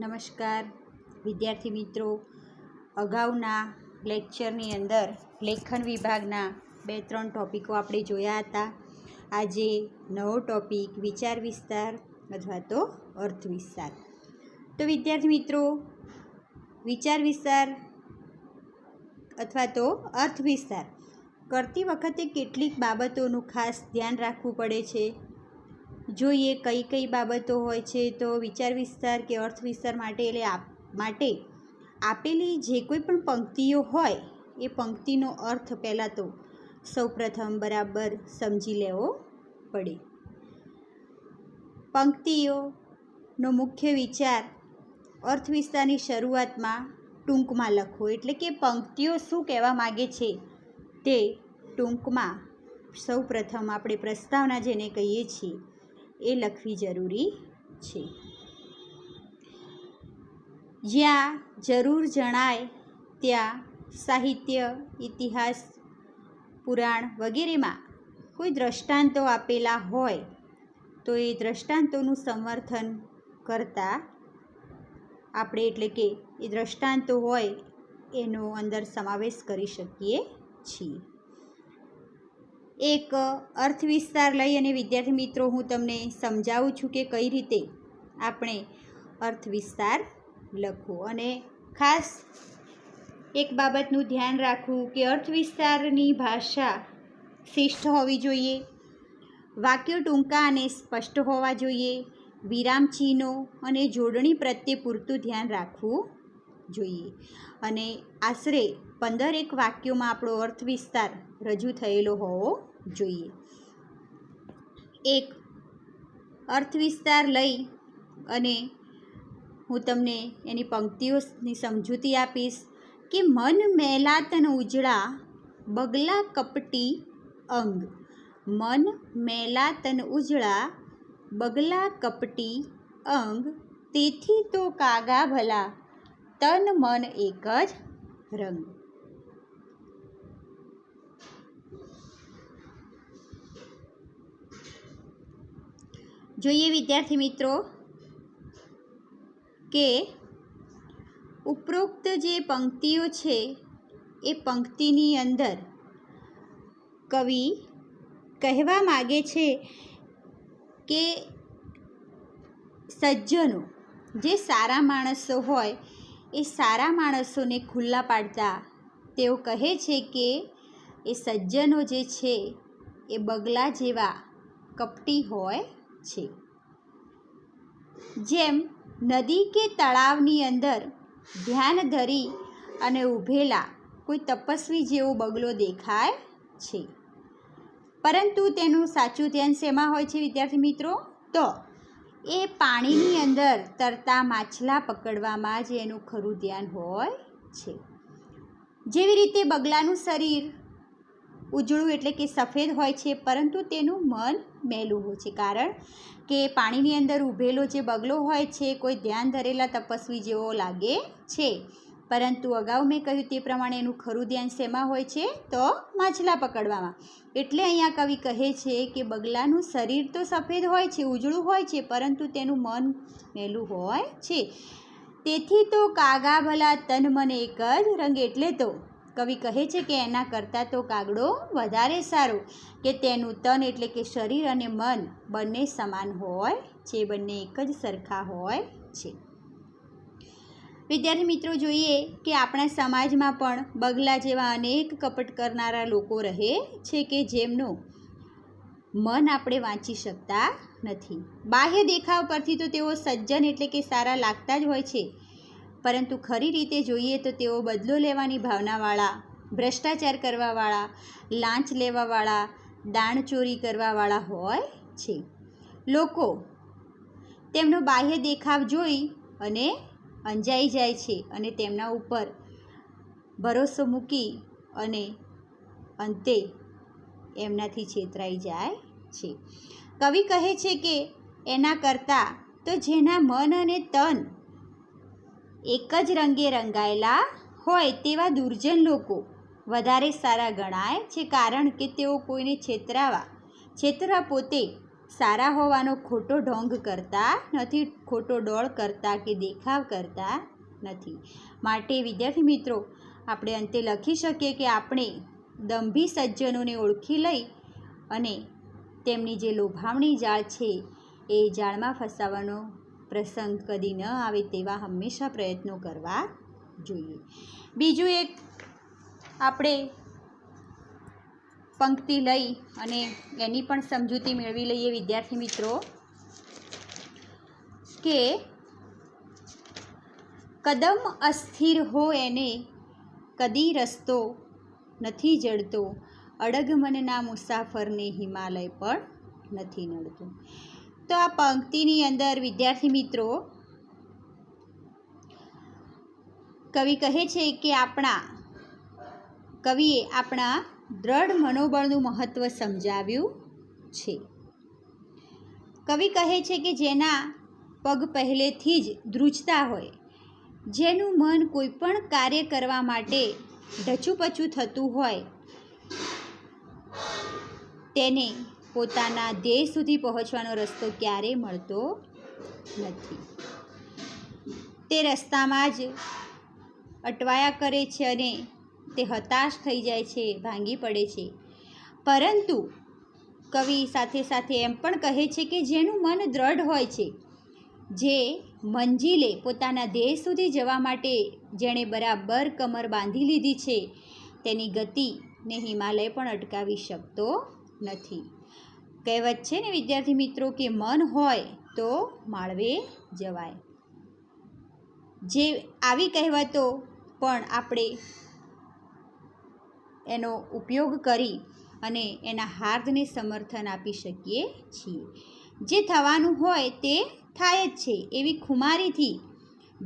નમસ્કાર, વિદ્યાર્થી મિત્રો. અગાઉના લેક્ચરની અંદર લેખન વિભાગના બે ત્રણ ટોપિકો આપણે જોયા હતા. આજે નવો ટોપિક વિચાર વિસ્તાર અથવા તો અર્થ વિસ્તાર. તો વિદ્યાર્થી મિત્રો, વિચાર વિસ્તાર અથવા તો અર્થ વિસ્તાર કરતી વખતે કેટલીક બાબતોનું ખાસ ધ્યાન રાખવું પડે છે? જોઈએ કઈ કઈ બાબતો હોય છે તો વિચાર વિસ્તાર કે અર્થ વિસ્તાર માટે એટલે માટે આપેલી જે કોઈ પણ પંક્તિઓ હોય એ પંક્તિનો અર્થ પહેલાં તો સૌપ્રથમ બરાબર સમજી લેવો પડે. પંક્તિઓનો મુખ્ય વિચાર અર્થ વિસ્તારની શરૂઆતમાં ટૂંકમાં લખવો, એટલે કે પંક્તિઓ શું કહેવા માગે છે તે ટૂંકમાં સૌપ્રથમ આપણે પ્રસ્તાવના જેને કહીએ છીએ. એ લખવી જરૂરી છે. જ્યાં જરૂર જણાય ત્યાં સાહિત્ય, ઇતિહાસ, પુરાણ વગેરેમાં કોઈ દ્રષ્ટાંતો આપેલા હોય તો એ દ્રષ્ટાંતોનું સમર્થન કરતા આપણે એટલે કે એ દ્રષ્ટાંતો હોય એનો અંદર સમાવેશ કરી શકીએ છીએ. એક અર્થ વિસ્તાર લઈ અને વિદ્યાર્થી મિત્રો, હું તમને સમજાવું છું કે કઈ રીતે આપણે અર્થ વિસ્તાર લખવો. અને ખાસ એક બાબતનું ધ્યાન રાખવું કે અર્થ વિસ્તારની ભાષા શિષ્ટ હોવી જોઈએ, વાક્યો ટૂંકા અને સ્પષ્ટ હોવા જોઈએ વિરામચિહ્નો અને જોડણી પ્રત્યે પૂરતું ધ્યાન રાખવું જોઈએ. અને આશરે પંદર એક વાક્યોમાં આપણો અર્થ વિસ્તાર રજૂ થયેલો હોવો જોઈએ. એક, અર્થ વિસ્તાર લઈ અને હું તમને એની પંક્તિઓની સમજૂતી આપીશ કે મન મેલાતન ઉજળા બગલા કપટી અંગ. મન મેલાતન ઉજળા બગલા કપટી અંગ, તેથી તો કાગા ભલા, તન મન એક જ રંગ. જોઈએ વિદ્યાર્થી મિત્રો, કે ઉપરોક્ત જે પંક્તિઓ છે, એ પંક્તિની અંદર કવિ કહેવા માગે છે કે સજ્જનો, જે સારા માણસો હોય, એ સારા માણસોને ખુલ્લા પાડતા તેઓ કહે છે કે એ સજ્જનો જે છે, એ બગલા જેવા કપટી હોય છે. જેમ નદી કે તળાવની અંદર ધ્યાન ધરી અને ઊભેલા કોઈ તપસ્વી જેવો બગલો દેખાય છે. પરંતુ તેનું સાચું ધ્યાન શેમાં હોય છે, વિદ્યાર્થી મિત્રો? તો એ પાણીની અંદર તરતા માછલા પકડવામાં જ એનું ખરું ધ્યાન હોય છે. જેવી રીતે બગલાનું શરીર ઉજળું એટલે કે સફેદ હોય છે, પરંતુ તેનું મન મેલું હોય છે. કારણ કે પાણીની અંદર ઊભેલો જે બગલો હોય છે, કોઈ ધ્યાન ધરેલા તપસ્વી જેવો લાગે છે. પરંતુ અગાઉ મેં કહ્યું તે પ્રમાણે એનું ખરું ધ્યાન શેમાં હોય છે? તો માછલા પકડવામાં. એટલે અહીંયા કવિ કહે છે કે બગલાનું શરીર તો સફેદ હોય છે, ઉજળું હોય છે, પરંતુ તેનું મન મેલું હોય છે. તેથી તો કાગા ભલા તન મને એક જ રંગ એટલે તો કવિ કહે છે કે એના કરતાં તો કાગડો વધારે સારું કે તેનું તન એટલે કે શરીર અને મન બંને સમાન હોય છે, બંને એક જ સરખા હોય છે. વિદ્યાર્થી મિત્રો, જોઈએ કે આપણા સમાજમાં પણ બગલા જેવા અનેક કપટ કરનારા લોકો રહે છે કે જેમનું મન આપણે વાંચી શકતા નથી. બાહ્ય દેખાવ પરથી તો તેઓ સજ્જન એટલે કે સારા લાગતા જ હોય છે. પરંતુ ખરી રીતે જોઈએ તો તેઓ બદલો લેવાની ભાવનાવાળા, ભ્રષ્ટાચાર કરવાવાળા, લાંચ લેવાવાળા દાણચોરી કરવાવાળા હોય છે. લોકો તેમનો બાહ્ય દેખાવ જોઈ અને અંજાઈ જાય છે અને તેમના ઉપર ભરોસો મૂકી અને અંતે એમનાથી છેતરાઈ જાય છે. કવિ કહે છે કે, એના કરતાં તો જેના મન અને તન એક જ રંગે રંગાયેલા હોય તેવા દુર્જન લોકો વધારે સારા ગણાય છે કારણ કે તેઓ કોઈને છેતરાવા, છેતરા પોતે સારા હોવાનો ખોટો ઢોંગ કરતા નથી, ખોટો ડોળ કરતા કે દેખાવ કરતા નથી. માટે વિદ્યાર્થી મિત્રો, આપણે અંતે લખી શકીએ કે આપણે દંભી સજ્જનોને ઓળખી લઈ અને તેમની જે લોભામણી જાળ છે એ જાળમાં ફસાવાનો પ્રસંગ કદી ન આવે તેવા હંમેશા પ્રયત્નો કરવા જોઈએ. બીજું એક આપણે પંક્તિ લઈ અને એની પણ સમજૂતી મેળવી લઈએ વિદ્યાર્થી મિત્રો, કે કદમ અસ્થિર હો એને કદી રસ્તો નથી જડતો, અડગ મનના મુસાફરને હિમાલય પણ નથી નડતો. તો આ પંક્તિની અંદર, વિદ્યાર્થી મિત્રો, કવિ કહે છે કે આપણા કવિએ આપણા દ્રઢ મનોબળનું મહત્ત્વ સમજાવ્યું છે. કવિ કહે છે કે જેના પગ પહેલેથી જ ધ્રુજતા હોય, જેનું મન કોઈ પણ કાર્ય કરવા માટે ઢચુપચું થતું હોય, તેને પોતાના ધ્યેય સુધી પહોંચવાનો રસ્તો ક્યારેય મળતો નથી. તે રસ્તામાં જ અટવાયા કરે છે અને તે હતાશ થઈ જાય છે, ભાંગી પડે છે. પરંતુ કવિ સાથે સાથે એમ પણ કહે છે કે જેનું મન દ્રઢ હોય છે, જે મંજિલે પોતાના ધ્યેય સુધી જવા માટે જેણે બરાબર કમર બાંધી લીધી છે, તેની ગતિને હિમાલય પણ અટકાવી શકતો નથી. કહેવત છે ને વિદ્યાર્થી મિત્રો કે મન હોય તો માળવે જવાય. જે આવી કહેવતો પણ આપણે એનો ઉપયોગ કરી અને એના હાર્દને સમર્થન આપી શકીએ છીએ. જે થવાનું હોય તે થાય જ છે. એવી ખુમારીથી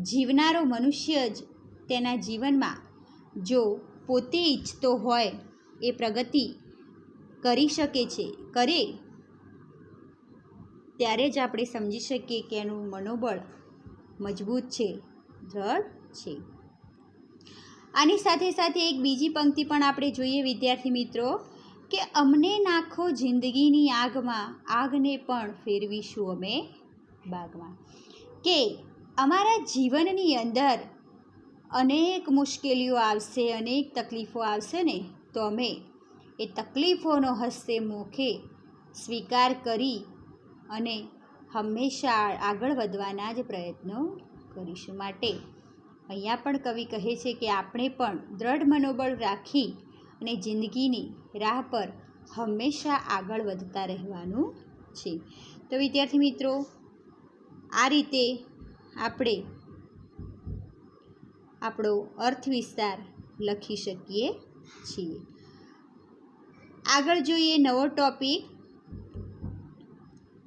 જીવનારો મનુષ્ય જ તેના જીવનમાં જો પોતે ઈચ્છતો હોય એ પ્રગતિ કરી શકે છે, કરે ત્યારે જ આપણે સમજી શકીએ કે એનું મનોબળ મજબૂત છે, દ્રઢ છે. આની સાથે સાથે એક બીજી પંક્તિ પણ આપણે જોઈએ, વિદ્યાર્થી મિત્રો, કે અમને નાખો જિંદગીની આગમાં, આગને પણ ફેરવીશું અમે બાગમાં. કે અમારા જીવનની અંદર અનેક મુશ્કેલીઓ આવશે, અનેક તકલીફો આવશે ને, તો અમે એ તકલીફોનો હસ્તે મોખે સ્વીકાર કરી અને હંમેશા આગળ વધવાના જ પ્રયત્નો કરીશું માટે. અહીંયા પણ કવિ કહે છે કે આપણે પણ દ્રઢ મનોબળ રાખી અને જિંદગીની રાહ પર હંમેશા આગળ વધતા રહેવાનું છે. તો વિદ્યાર્થી મિત્રો, આ રીતે આપણે આપણો અર્થ વિસ્તાર લખી શકીએ છીએ. આગળ જોઈએ નવો ટોપિક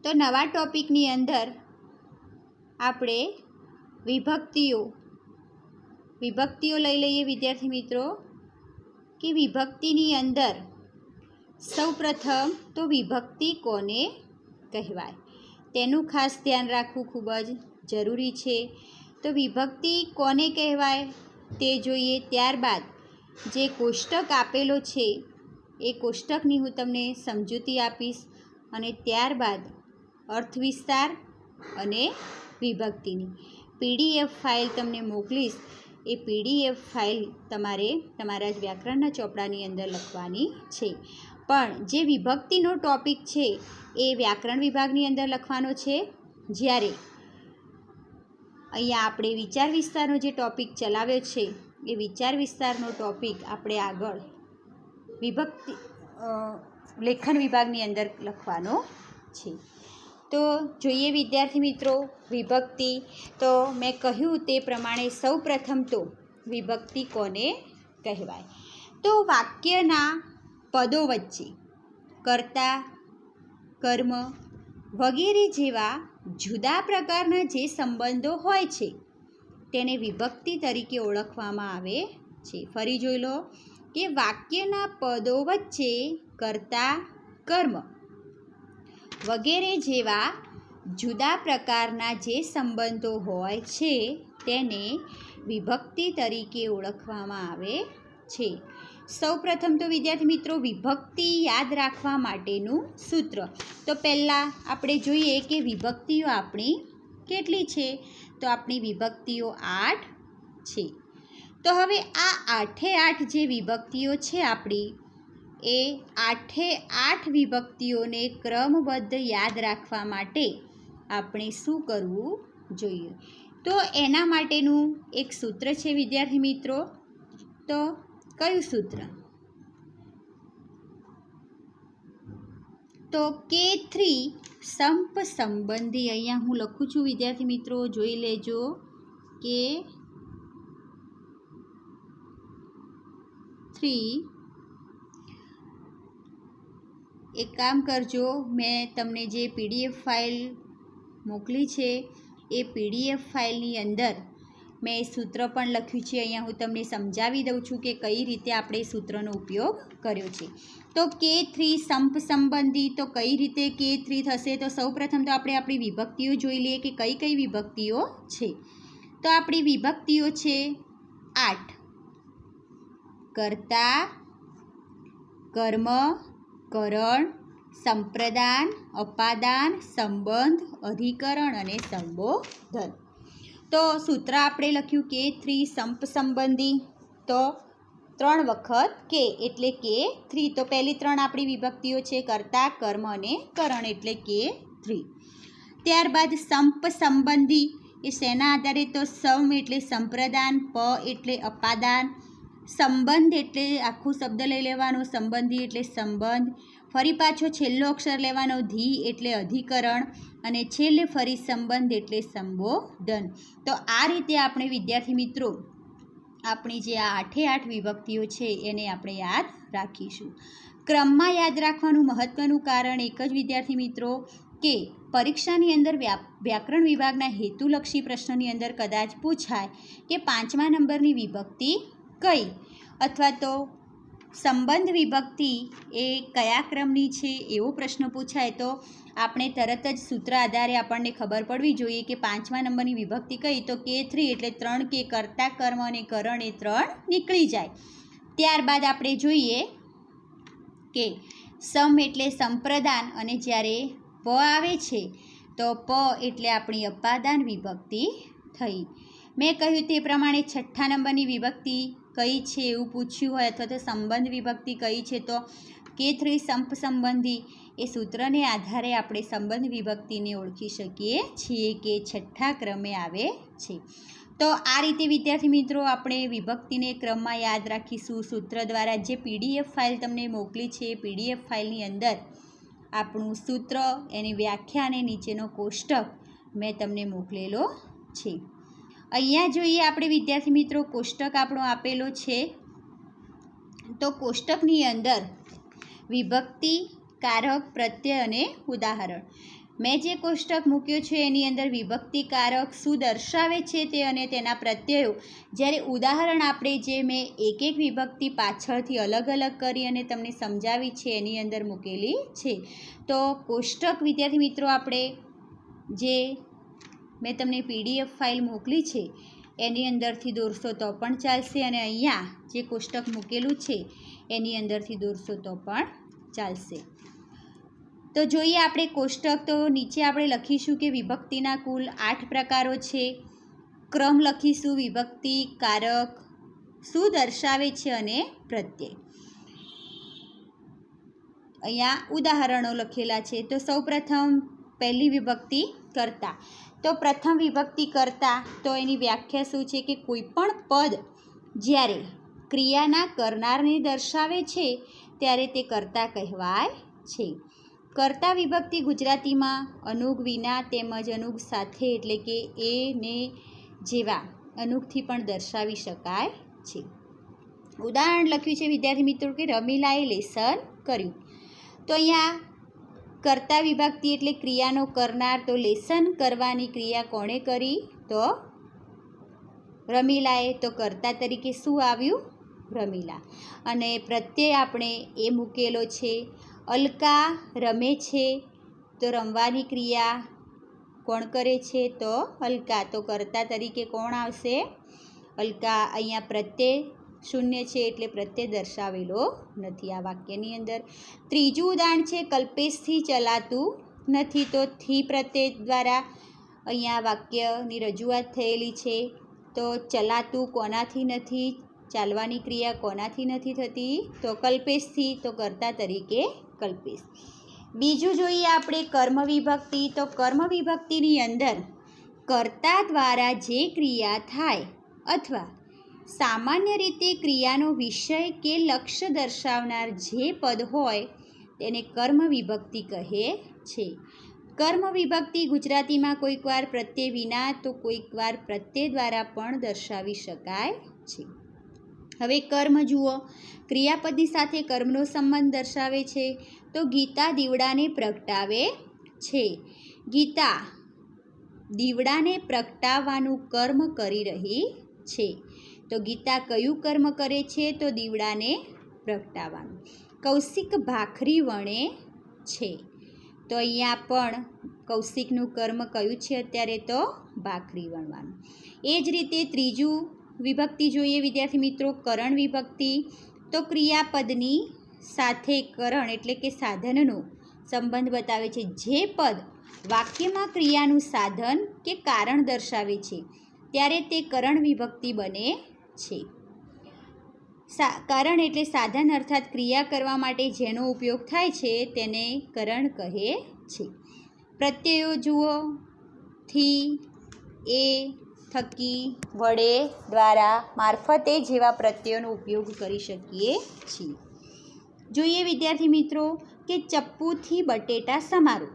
તો નવા ટોપિકની અંદર આપણે વિભક્તિઓ વિભક્તિઓ લઈ લઈએ વિદ્યાર્થી મિત્રો, કે વિભક્તિની અંદર સૌપ્રથમ તો વિભક્તિ કોને કહેવાય? તેનું ખાસ ધ્યાન રાખવું ખૂબ જ જરૂરી છે. તો વિભક્તિ કોને કહેવાય? તે જોઈએ ત્યારબાદ જે કોષ્ટક આપેલો છે, એ કોષ્ટકની હું તમને સમજૂતી આપીશ અને ત્યારબાદ અર્થ વિસ્તાર અને વિભક્તિની. પીડીએફ ફાઇલ તમને મોકલીશ, એ પીડીએફ ફાઇલ તમારે તમારા જ વ્યાકરણના ચોપડાની અંદર લખવાની છે. પણ જે વિભક્તિનો ટોપિક છે, એ વ્યાકરણ વિભાગની અંદર લખવાનો છે. જ્યારે અહીંયા આપણે વિચાર વિસ્તારનો જે ટોપિક ચલાવ્યો છે, એ વિચાર વિસ્તારનો ટોપિક આપણે આગળ વિભક્તિ લેખન વિભાગની અંદર લખવાનો છે. તો જોઈએ વિદ્યાર્થી મિત્રો, વિભક્તિ. તો મેં કહ્યું તે પ્રમાણે સૌ પ્રથમ તો વિભક્તિ કોને કહેવાય? તો વાક્યના પદો વચ્ચે કર્તા, કર્મ વગેરે જેવા જુદા પ્રકારના જે સંબંધો હોય છે, તેને વિભક્તિ તરીકે ઓળખવામાં આવે છે. ફરી જોઈ લો કે વાક્યના પદો વચ્ચે કર્તા, કર્મ વગેરે જેવા જુદા પ્રકારના જે સંબંધો હોય છે, તેને વિભક્તિ તરીકે ઓળખવામાં આવે છે. સૌપ્રથમ તો વિદ્યાર્થી મિત્રો, વિભક્તિ યાદ રાખવા માટેનું સૂત્ર. તો પહેલાં આપણે જોઈએ કે વિભક્તિઓ આપણી કેટલી છે? તો આપણી વિભક્તિઓ આઠ છે. તો હવે આ આઠે આઠ જે વિભક્તિઓ છે આપણી એ આઠે આઠ વિભક્તિઓને ક્રમબદ્ધ યાદ રાખવા માટે આપણે શું કરવું જોઈએ? તો એના માટેનું એક સૂત્ર છે, વિદ્યાર્થી મિત્રો. તો કયું સૂત્ર? તો કે થ્રી સંપ સંબંધી. અહીંયા હું લખું છું, વિદ્યાર્થી મિત્રો, જોઈ લેજો. કે થ્રી એક કામ કરજો, મેં તમને જે પીડીએફ ફાઇલ મોકલી છે, એ પીડીએફ ફાઇલની અંદર મેં સૂત્ર પણ લખ્યું છે. અહીંયા હું તમને સમજાવી દઉં છું કે કઈ રીતે આપણે સૂત્રનો ઉપયોગ કર્યો છે. તો કે થ્રી સંપ સંબંધી, તો કઈ રીતે કે થ્રી થશે? તો સૌપ્રથમ તો આપણે આપણી વિભક્તિઓ જોઈ લઈએ કે કઈ કઈ વિભક્તિઓ છે. તો આપણી વિભક્તિઓ છે આઠ. કર્તા, કર્મ કરણ, સંપ્રદાન, અપાદાન, સંબંધ, અધિકરણ અને સંબોધન. તો સૂત્ર આપણે લખ્યું કે થ્રી સંપ સંબંધી. તો ત્રણ વખત કે એટલે કે થ્રી તો પહેલી ત્રણ આપણી વિભક્તિઓ છે કર્તા, કર્મ અને કરણ એટલે કે થ્રી ત્યારબાદ સંપ સંબંધી. એ શેના આધારે? તો સમ એટલે સંપ્રદાન, પ એટલે અપાદાન. સંબંધ એટલે આખું શબ્દ લઈ લેવાનો, સંબંધી એટલે સંબંધ. ફરી પાછો છેલ્લો અક્ષર લેવાનો, ધી એટલે અધિકરણ અને છેલ્લે ફરી સંબંધ એટલે સંબોધન. તો આ રીતે આપણે વિદ્યાર્થી મિત્રો, આપણી જે આ આઠે આઠ વિભક્તિઓ છે એને આપણે યાદ રાખીશું. ક્રમમાં યાદ રાખવાનું મહત્ત્વનું કારણ એક જ વિદ્યાર્થી મિત્રો કે પરીક્ષાની અંદર વ્યાકરણ વિભાગના હેતુલક્ષી પ્રશ્નની અંદર કદાચ પૂછાય કે પાંચમા નંબરની વિભક્તિ કઈ? અથવા તો સંબંધ વિભક્તિ એ કયા ક્રમની છે? એવો પ્રશ્ન પૂછાય તો આપણે તરત જ સૂત્ર આધારે આપણને ખબર પડવી જોઈએ કે પાંચમા નંબરની વિભક્તિ કઈ? તો કે થ્રી એટલે ત્રણ કે કરતા કર્મ અને કરણ એ ત્રણ નીકળી જાય. ત્યારબાદ આપણે જોઈએ કે સમ એટલે સંપ્રદાન અને જ્યારે પ આવે છે, તો પ એટલે આપણી અપાદાન વિભક્તિ થઈ. મેં કહ્યું તે પ્રમાણે છઠ્ઠા નંબરની વિભક્તિ કઈ છે એવું પૂછ્યું હોય અથવા તો સંબંધ વિભક્તિ કઈ છે, તો કે થ્રી સંપ સંબંધી એ સૂત્રને આધારે આપણે સંબંધ વિભક્તિને ઓળખી શકીએ છીએ કે છઠ્ઠા ક્રમે આવે છે. તો આ રીતે, વિદ્યાર્થી મિત્રો, આપણે વિભક્તિને ક્રમમાં યાદ રાખીશું. સૂત્ર દ્વારા જે પીડીએફ ફાઇલ તમને મોકલી છે, એ પીડીએફ ફાઇલની અંદર આપણું સૂત્ર, એની વ્યાખ્યા અને નીચેનો કોષ્ટક મેં તમને મોકલેલો છે. અહીંયા જોઈએ આપણે વિદ્યાર્થી મિત્રો, કોષ્ટક આપણો આપેલો છે. તો કોષ્ટકની અંદર વિભક્તિ, કારક, પ્રત્યય અને ઉદાહરણ. મેં જે કોષ્ટક મૂક્યો છે એની અંદર વિભક્તિ, કારક શું દર્શાવે છે તે અને તેના પ્રત્યયો. જ્યારે ઉદાહરણ આપણે જે મેં એક એક વિભક્તિ પાછળથી અલગ અલગ કરી અને તમને સમજાવી છે એની અંદર મૂકેલી છે. તો કોષ્ટક વિદ્યાર્થી મિત્રો, આપણે જે મેં તમને પીડીએફ ફાઇલ મોકલી છે, એની અંદરથી દોરશો તો પણ ચાલશે અને અહીંયા જે કોષ્ટક મૂકેલું છે, એની અંદરથી દોરશો તો પણ ચાલશે. તો જોઈએ આપણે કોષ્ટક, તો નીચે આપણે લખીશું કે વિભક્તિના કુલ આઠ પ્રકારો છે. ક્રમ લખીશું, વિભક્તિ, કારક, શું દર્શાવે છે અને પ્રત્યય. અહીંયા ઉદાહરણો લખેલા છે. તો સૌપ્રથમ પહેલી વિભક્તિ કરતા. તો પ્રથમ વિભક્તિ કરતાં તો એની વ્યાખ્યા શું છે કે કોઈપણ પદ જ્યારે ક્રિયાના કરનારને દર્શાવે છે, ત્યારે તે કરતા કહેવાય છે. કર્તા વિભક્તિ ગુજરાતીમાં અનુગ વિના તેમજ અનુગ સાથે એટલે કે એ, ને જેવા અનુગથી પણ દર્શાવી શકાય છે. ઉદાહરણ લખ્યું છે વિદ્યાર્થી મિત્રો કે રમીલાએ લેસન કર્યું. તો અહીંયા કર્તા વિભક્તિ એટલે ક્રિયાનો કરનાર તો લેસન કરવાની ક્રિયા કોણે કરી? તો રમીલાએ તો કર્તા તરીકે શું આવ્યું? રમીલા. અને પ્રત્યય આપણે એ મૂકેલો છે, અલકા રમે છે, તો રમવાની ક્રિયા કોણ કરે છે? તો અલકા. તો કર્તા તરીકે કોણ આવશે? અલકા. અહીંયા પ્રત્યય શૂન્ય છે એટલે પ્રત્યય દર્શાવેલો નથી આ વાક્યની અંદર. ત્રીજું ઉદાહરણ છે, કલ્પેશથી ચલાતું નથી તો થી પ્રત્યય દ્વારા અહીંયા વાક્યની રજૂઆત થયેલી છે. તો ચલાતું કોનાથી નથી, ચાલવાની ક્રિયા કોનાથી નથી થતી? તો કલ્પેશથી, તો કર્તા તરીકે કલ્પેશ. બીજું જોઈએ આપણે કર્મ વિભક્તિ તો કર્મ વિભક્તિની અંદર કર્તા દ્વારા જે ક્રિયા થાય અથવા સામાન્ય રીતે ક્રિયાનો વિષય કે લક્ષ્ય દર્શાવનાર જે પદ હોય, તેને કર્મ વિભક્તિ કહે છે. કર્મ વિભક્તિ ગુજરાતીમાં કોઈક વાર પ્રત્યય વિના તો કોઈક વાર પ્રત્યય દ્વારા પણ દર્શાવી શકાય છે. હવે કર્મ જુઓ, ક્રિયાપદની સાથે કર્મનો સંબંધ દર્શાવે છે તો ગીતા દીવડાને પ્રગટાવે છે. ગીતા દીવડાને પ્રગટાવવાનું કર્મ કરી રહી છે. તો ગીતા કયું કર્મ કરે છે તો દીવડાને પ્રગટાવવાનું. કૌશિક ભાખરી વણે છે. તો અહીંયા પણ કૌશિકનું કર્મ કયું છે અત્યારે તો ભાખરી વણવાનું. એ જ રીતે ત્રીજું વિભક્તિ જોઈએ વિદ્યાર્થી મિત્રો, કરણ વિભક્તિ. તો ક્રિયાપદની સાથે કરણ એટલે કે સાધનનો સંબંધ બતાવે છે. જે પદ વાક્યમાં ક્રિયાનું સાધન કે કારણ દર્શાવે છે, ત્યારે તે કરણ વિભક્તિ બને છે. સા, કારણ એટલે સાધન અર્થાત ક્રિયા કરવા માટે જેનો ઉપયોગ થાય છે તેને કરણ કહે છે. પ્રત્યયો જુઓ, થી, એ, થકી, વડે, દ્વારા, મારફતે જેવા પ્રત્યયોનો ઉપયોગ કરી શકીએ છીએ. જોઈએ વિદ્યાર્થી મિત્રો કે ચપ્પુથી બટેટા સમારો.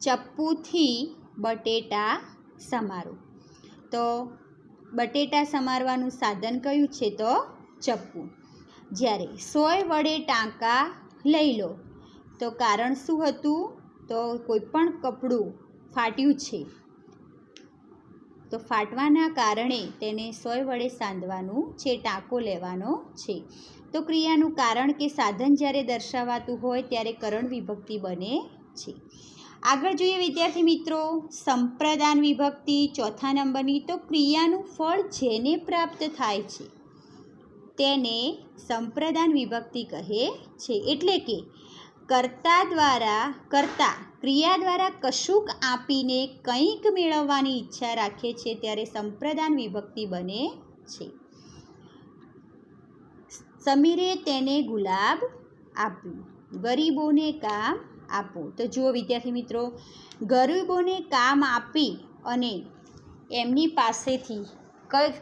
ચપ્પુથી બટેટા સમારો. તો બટેટા સમારવાનું સાધન કયું છે તો? ચપ્પુ. જ્યારે સોય વડે ટાંકા લઈ લો, તો કારણ શું હતું? તો કોઈપણ કપડું ફાટ્યું છે. તો ફાટવાના કારણે તેને સોય વડે સાંધવાનું છે, ટાંકો લેવાનો છે. તો ક્રિયાનું કારણ કે સાધન જ્યારે દર્શાવાતું હોય, ત્યારે કરણ વિભક્તિ બને છે. આગળ જોઈએ વિદ્યાર્થી મિત્રો, સંપ્રદાન વિભક્તિ ચોથા નંબરની તો ક્રિયાનું ફળ જેને પ્રાપ્ત થાય છે, તેને સંપ્રદાન વિભક્તિ કહે છે. એટલે કે કર્તા દ્વારા, કર્તા ક્રિયા દ્વારા કશુંક આપીને કંઈક મેળવવાની ઈચ્છા રાખે છે ત્યારે સંપ્રદાન વિભક્તિ બને છે. સમીરે તેને ગુલાબ આપ્યું. ગરીબોને કામ આપો તો જુઓ વિદ્યાર્થી મિત્રો, ગરીબોને કામ આપી અને એમની પાસેથી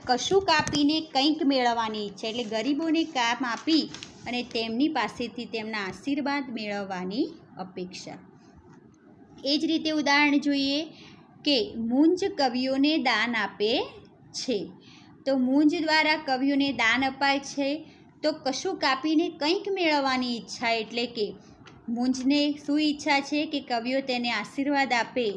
કશું કાપીને કંઈક મેળવવાની ઈચ્છા એટલે ગરીબોને કામ આપી અને તેમની પાસેથી તેમના આશીર્વાદ મેળવવાની અપેક્ષા. એ જ રીતે ઉદાહરણ જોઈએ કે મુંજ કવિઓને દાન આપે છે. તો મુંજ દ્વારા કવિઓને દાન અપાય છે. તો કશું કાપીને કંઈક મેળવવાની ઈચ્છા એટલે કે મુંજને શું ઈચ્છા છે કે કવિઓ તેને આશીર્વાદ આપે?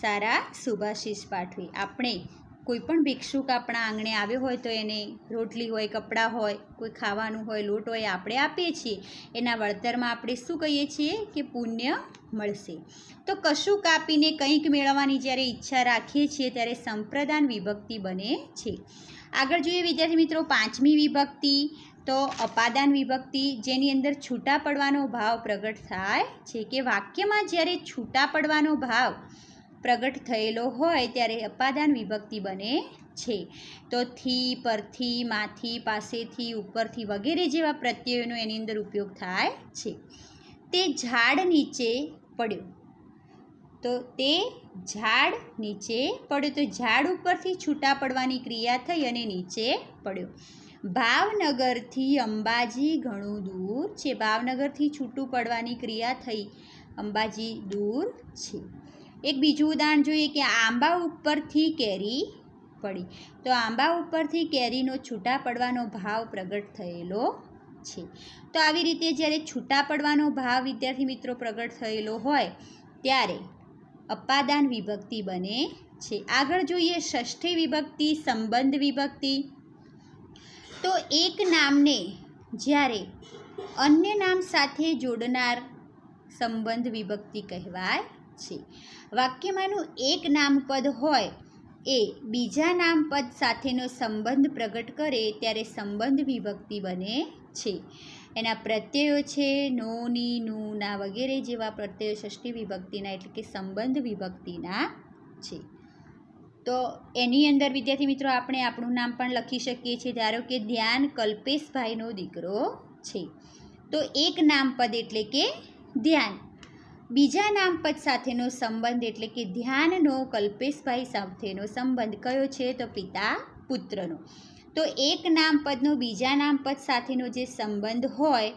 સારા શુભાશીષ પાઠવે. આપણે કોઈ પણ ભિક્ષુક આપણા આંગણે આવ્યો હોય તો એને રોટલી હોય, કપડાં હોય, કોઈ ખાવાનું હોય, લોટ હોય, આપણે આપીએ છીએ. એના વળતરમાં આપણે શું કહીએ છીએ કે પુણ્ય મળશે. તો કશું કાપીને કંઈક મેળવવાની જ્યારે ઈચ્છા રાખીએ છીએ ત્યારે સંપ્રદાન વિભક્તિ બને છે. આગળ જોઈએ વિદ્યાર્થી મિત્રો, પાંચમી વિભક્તિ. તો અપાદાન વિભક્તિ જેની અંદર છૂટા પડવાનો ભાવ પ્રગટ થાય છે કે વાક્યમાં જ્યારે છૂટા પડવાનો ભાવ પ્રગટ થયેલો હોય ત્યારે અપાદાન વિભક્તિ બને છે. તો થી, પરથી, માંથી, પાસેથી, ઉપરથી વગેરે જેવા પ્રત્યયોનો એની અંદર ઉપયોગ થાય છે. તે ઝાડ નીચે પડ્યો. તો તે ઝાડ નીચે પડ્યો. તો ઝાડ ઉપરથી છૂટા પડવાની ક્રિયા થઈ અને નીચે પડ્યો. ભાવનગરથી અંબાજી ઘણું દૂર છે. ભાવનગરથી છૂટું પડવાની ક્રિયા થઈ અંબાજી દૂર છે. એક બીજું ઉદાહરણ જોઈએ કે આંબા ઉપરથી કેરી પડી. તો આંબા ઉપરથી કેરીનો છૂટા પડવાનો ભાવ પ્રગટ થયેલો છે. તો આવી રીતે જ્યારે છૂટા પડવાનો ભાવ વિદ્યાર્થી મિત્રો પ્રગટ થયેલો હોય, ત્યારે અપાદાન વિભક્તિ બને છે. આગળ જોઈએ ષષ્ઠી વિભક્તિ, સંબંધ વિભક્તિ. તો એક નામને જ્યારે અન્ય નામ સાથે જોડનાર સંબંધ વિભક્તિ કહેવાય છે. વાક્યમાંનું એક નામપદ હોય એ બીજા નામપદ સાથેનો સંબંધ પ્રગટ કરે ત્યારે સંબંધ વિભક્તિ બને છે. એના પ્રત્યયો છે નો, ની, નું, ના વગેરે જેવા પ્રત્યયો ષષ્ઠી વિભક્તિના એટલે કે સંબંધ વિભક્તિના છે. તો એની અંદર, વિદ્યાર્થી મિત્રો, આપણે આપણું નામ પણ લખી શકીએ છીએ. ધારો કે ધ્યાન કલ્પેશભાઈનો દીકરો છે. તો એક નામપદ એટલે કે ધ્યાન. બીજા નામપદ સાથેનો સંબંધ એટલે કે ધ્યાનનો કલ્પેશભાઈ સાથેનો સંબંધ કયો છે? તો પિતા પુત્રનો. તો એક નામપદનો બીજા નામપદ સાથેનો જે સંબંધ હોય,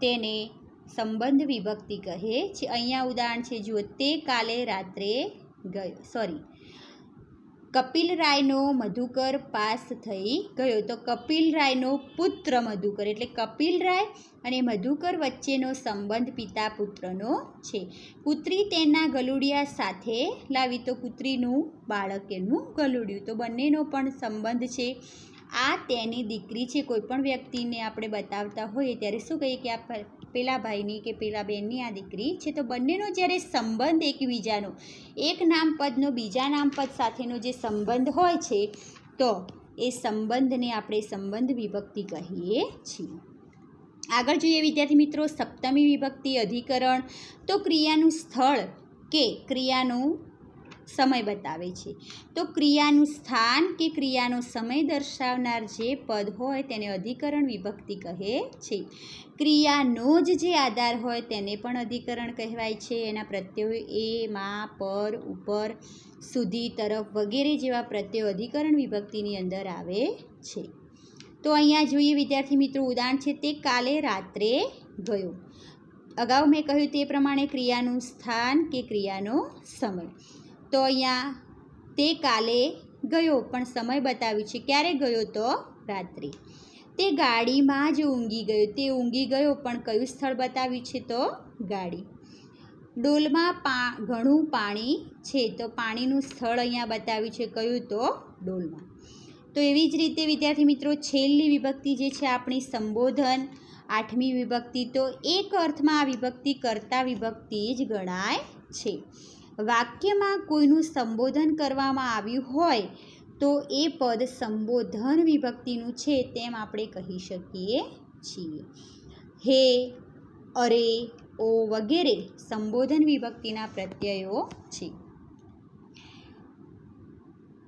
તેને સંબંધ વિભક્તિ કહે છે. અહીંયા ઉદાહરણ છે, જુઓ, તે કાલે રાત્રે ગયો. સોરી કપિલ રાયનો મધુકર પાસ થઈ ગયો. તો કપિલ રાયનો પુત્ર મધુકર. એટલે કપિલ રાય અને મધુકર વચ્ચેનો સંબંધ પિતા પુત્રનો છે. પુત્રી તેના ગલુડિયા સાથે લાવી. તો પુત્રીનું બાળક એનું ગલુડિયું. તો બંનેનો પણ સંબંધ છે. આ તેની દીકરી છે કોઈ પણ વ્યક્તિને આપણે બતાવતા હોઈએ ત્યારે શું કહીએ કે આ પેલા ભાઈની કે પેલા બહેનની આ દીકરી છે, તો બંનેનો જ્યારે સંબંધ એકબીજાનો, એક નામપદનો બીજા નામપદ સાથેનો જે સંબંધ હોય છે, તો એ સંબંધને આપણે સંબંધ વિભક્તિ કહીએ છીએ. આગળ જોઈએ વિદ્યાર્થી મિત્રો, સપ્તમી વિભક્તિ અધિકરણ, તો ક્રિયાનું સ્થળ કે ક્રિયાનું સમય બતાવે છે. તો ક્રિયાનું સ્થાન કે ક્રિયાનો સમય દર્શાવનાર જે પદ હોય તેને અધિકરણ વિભક્તિ કહે છે. ક્રિયાનો જ જે આધાર હોય તેને પણ અધિકરણ કહેવાય છે. એના પ્રત્યયો એ, માં, પર, ઉપર, સુધી, તરફ વગેરે જેવા પ્રત્યયો અધિકરણ વિભક્તિની અંદર આવે છે. તો અહીંયા જોઈએ વિદ્યાર્થી મિત્રો ઉદાહરણ છે તે કાલે રાત્રે ગયો. અગાઉ મેં કહ્યું તે પ્રમાણે ક્રિયાનું સ્થાન કે ક્રિયાનો સમય. તો અહીંયા તે કાલે ગયો, પણ સમય બતાવ્યું છે. ક્યારે ગયો તો? રાત્રે. તે ગાડીમાં જ ઊંઘી ગયો. તે ઊંઘી ગયો, પણ કયું સ્થળ બતાવ્યું છે તો? ગાડી. ડોલમાં પા, ઘણું પાણી છે, તો પાણીનું સ્થળ અહીંયા બતાવ્યું છે. કયું તો? ડોલમાં. તો એવી જ રીતે, વિદ્યાર્થી મિત્રો, છેલ્લી વિભક્તિ જે છે આપણી સંબોધન, આઠમી વિભક્તિ, તો એક અર્થમાં આ વિભક્તિ કરતા વિભક્તિ જ ગણાય છે. વાક્યમાં કોઈનું સંબોધન કરવામાં આવ્યું હોય તો એ પદ સંબોધન વિભક્તિનું છે તેમ આપણે કહી શકીએ છીએ. હે, અરે, ઓ વગેરે સંબોધન વિભક્તિના પ્રત્યયો છે.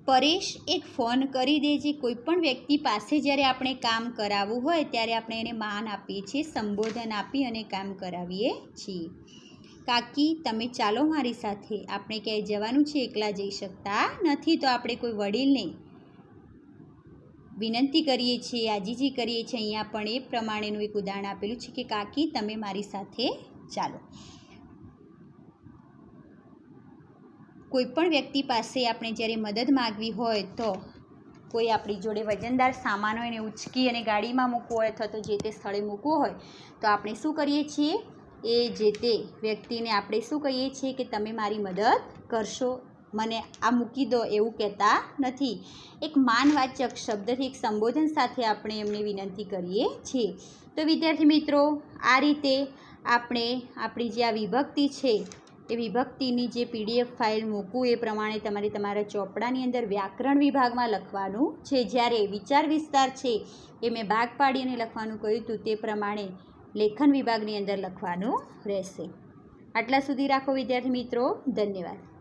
પરેશ એક ફોન કરી દેજે કોઈ પણ વ્યક્તિ પાસે જ્યારે આપણે કામ કરાવવું હોય ત્યારે આપણે એને માન આપીએ છીએ, સંબોધન આપી અને કામ કરાવીએ છીએ. કાકી, તમે ચાલો મારી સાથે. આપણે ક્યાંય જવાનું છે એકલા જઈ શકતા નથી તો આપણે કોઈ વડીલને વિનંતી કરીએ છીએ, આજીજી કરીએ છીએ. અહીંયા પણ એ પ્રમાણેનું એક ઉદાહરણ આપેલું છે કે, કાકી, તમે મારી સાથે ચાલો. કોઈપણ વ્યક્તિ પાસે આપણે જ્યારે મદદ માગવી હોય તો કોઈ આપણી જોડે વજનદાર સામાન હોય એને ઉચકી અને ગાડીમાં મૂકવો હોય અથવા તો જે તે સ્થળે મૂકવો હોય તો આપણે શું કરીએ છીએ? એ જે તે વ્યક્તિને આપણે શું કહીએ છીએ કે તમે મારી મદદ કરશો? મને આ મૂકી દો એવું કહેતા નથી. એક માનવાચક શબ્દથી એક સંબોધન સાથે આપણે એમને વિનંતી કરીએ છીએ. તો વિદ્યાર્થી મિત્રો, આ રીતે આપણે આપણી જે આ વિભક્તિ છે, એ વિભક્તિની જે પીડીએફ ફાઇલ મૂકવું એ પ્રમાણે તમારે તમારા ચોપડાની અંદર વ્યાકરણ વિભાગમાં લખવાનું છે. જ્યારે વિચાર વિસ્તાર છે, એ મેં ભાગ પાડીને લખવાનું કહ્યું હતું તે પ્રમાણે લેખન વિભાગની અંદર લખવાનું રહેશે. આટલા સુધી રાખો વિદ્યાર્થી મિત્રો. ધન્યવાદ.